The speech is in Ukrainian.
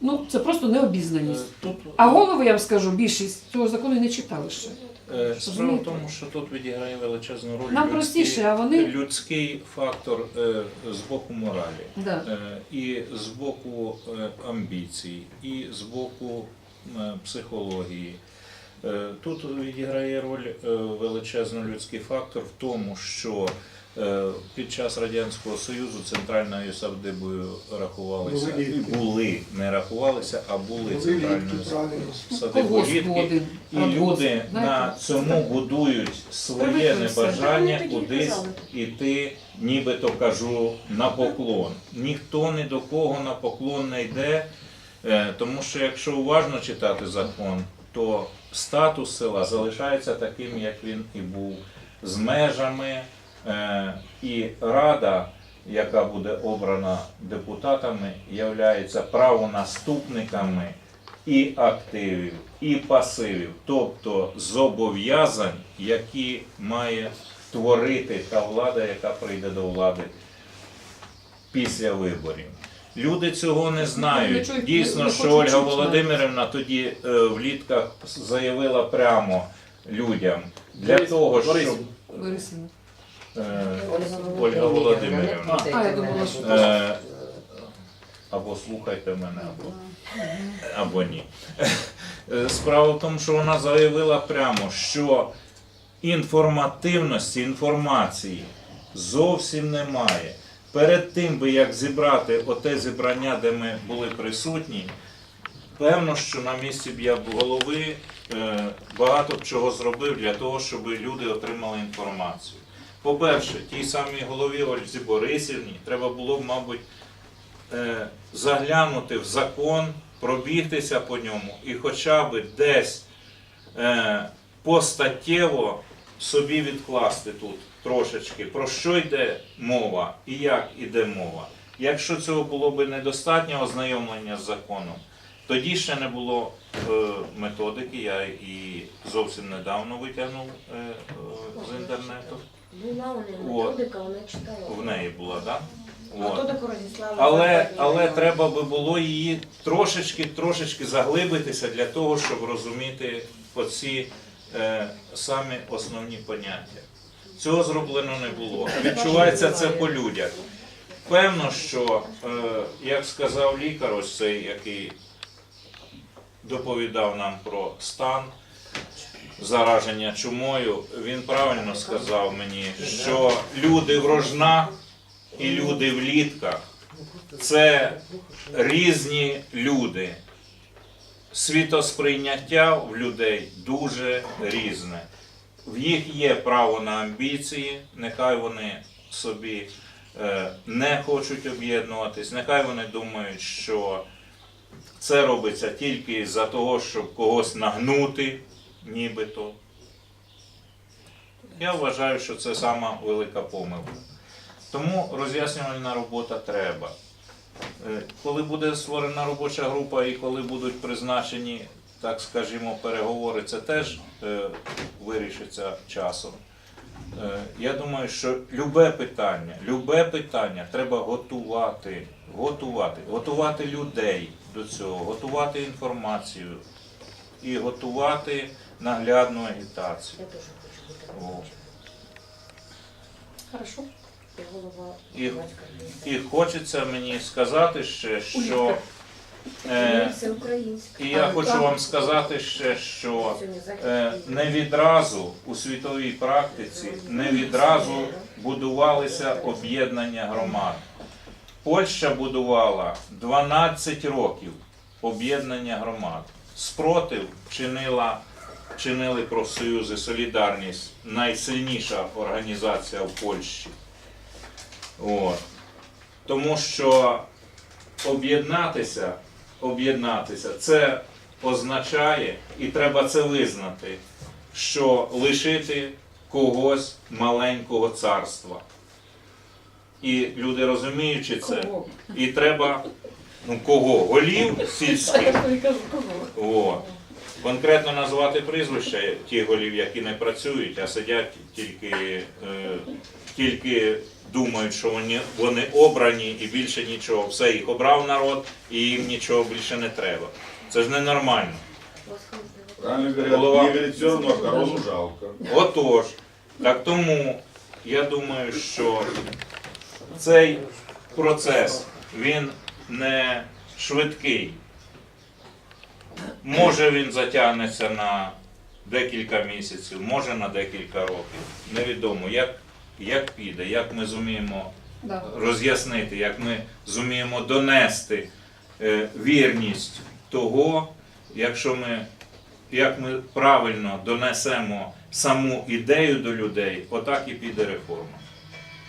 Ну, це просто Е, необізнаність. Тут А голови, я вам скажу, більшість цього закону і не читали ще. е, справа в розумієте? тому, що тут відіграє величезну роль Нам людський- простіше, а вони- людський фактор е, з боку моралі. Да. Е, і з боку е, амбіцій, і з боку е, психології. Е, Тут відіграє роль е, величезний людський фактор в тому, що е, під час Радянського Союзу центральною садибою рахувалися Були були, не рахувалися, а були Були центральною садибою літки. І люди знаєте? на цьому будують своє небажання кудись іти, нібито кажу, на поклон. Ніхто ні до кого на поклон не йде, тому що якщо уважно читати закон, то статус села залишається таким, як він і був, з межами, е, і рада. Яка буде обрана депутатами, являється правонаступниками і активів, і пасивів, тобто зобов'язань, які має творити та влада, яка прийде до влади після виборів. Люди цього не знають. Дійсно, що Ольга. Володимирівна тоді е, в літках заявила прямо людям для того, щоб Борисівна. е, Ольга Володимирівна. А, я думала, що Е, або слухайте мене, або, або ні. Е, Справа в тому, що вона заявила прямо, що інформативності, інформації зовсім немає. Перед тим, би як зібрати оте зібрання, де ми були присутні, певно, що на місці б я б голови е, багато б чого зробив для того, щоб люди отримали інформацію. По-перше, тій самій голові Ользі Борисівні треба було б, мабуть, е, заглянути в закон, пробігтися по ньому і хоча б десь е, постаттєво собі відкласти тут трошечки, про що йде мова і як іде мова. Якщо цього було б недостатньо ознайомлення з законом, тоді ще не було е, методики, я і зовсім недавно витягнув е, е, з інтернету. Була у неї методика, вона читала. В неї була, так? Методику розіслали. Але, але треба би було її трошечки, трошечки заглибитися для того, щоб розуміти оці самі основні поняття. Цього зроблено не було. Відчувається це по людях. Певно, що, е, як сказав лікар, ось цей, який доповідав нам про стан зараження чумою, він правильно сказав мені, що люди в рожнах і люди в літках це різні люди. Світосприйняття в людей дуже різне. В їх є право на амбіції, нехай вони собі е, не хочуть об'єднуватись, нехай вони думають, що це робиться тільки за того, щоб когось нагнути, нібито. Я вважаю, що це сама велика помилка. Тому роз'яснювальна робота треба. Е, Коли буде створена робоча група і коли будуть призначені, так скажімо, переговори, це теж е, вирішиться часом. Е, я думаю, що любе питання, любе питання треба готувати, готувати, готувати людей до цього, готувати інформацію і готувати наглядну агітацію. Я теж хочу бути Хорошо. І- І хочеться мені сказати ще, що е, і я хочу вам сказати ще, що е, не відразу у світовій практиці не відразу будувалися об'єднання громад. Польща будувала 12 років об'єднання громад. Спротив чинила, чинили профсоюзи Солідарність, найсильніша організація в Польщі. От. Тому що об'єднатися, об'єднатися, це означає, і треба це визнати, що лишити когось маленького царства. І люди розуміючи це, і треба, ну кого? Голів сільських. Конкретно назвати прізвища тих голів, які не працюють, а сидять тільки, е, тільки думають, що вони, вони обрані і більше нічого. Все, їх обрав народ і їм нічого більше не треба. Це ж ненормально. Правильно Голова. корону жалко. Отож, так тому я думаю, що цей процес він не швидкий. Може він затягнеться на декілька місяців, може на декілька років. Невідомо, як, як піде, як ми зуміємо Да. роз'яснити, як ми зуміємо донести е, вірність того, якщо ми, як ми правильно донесемо саму ідею до людей, отак і піде реформа.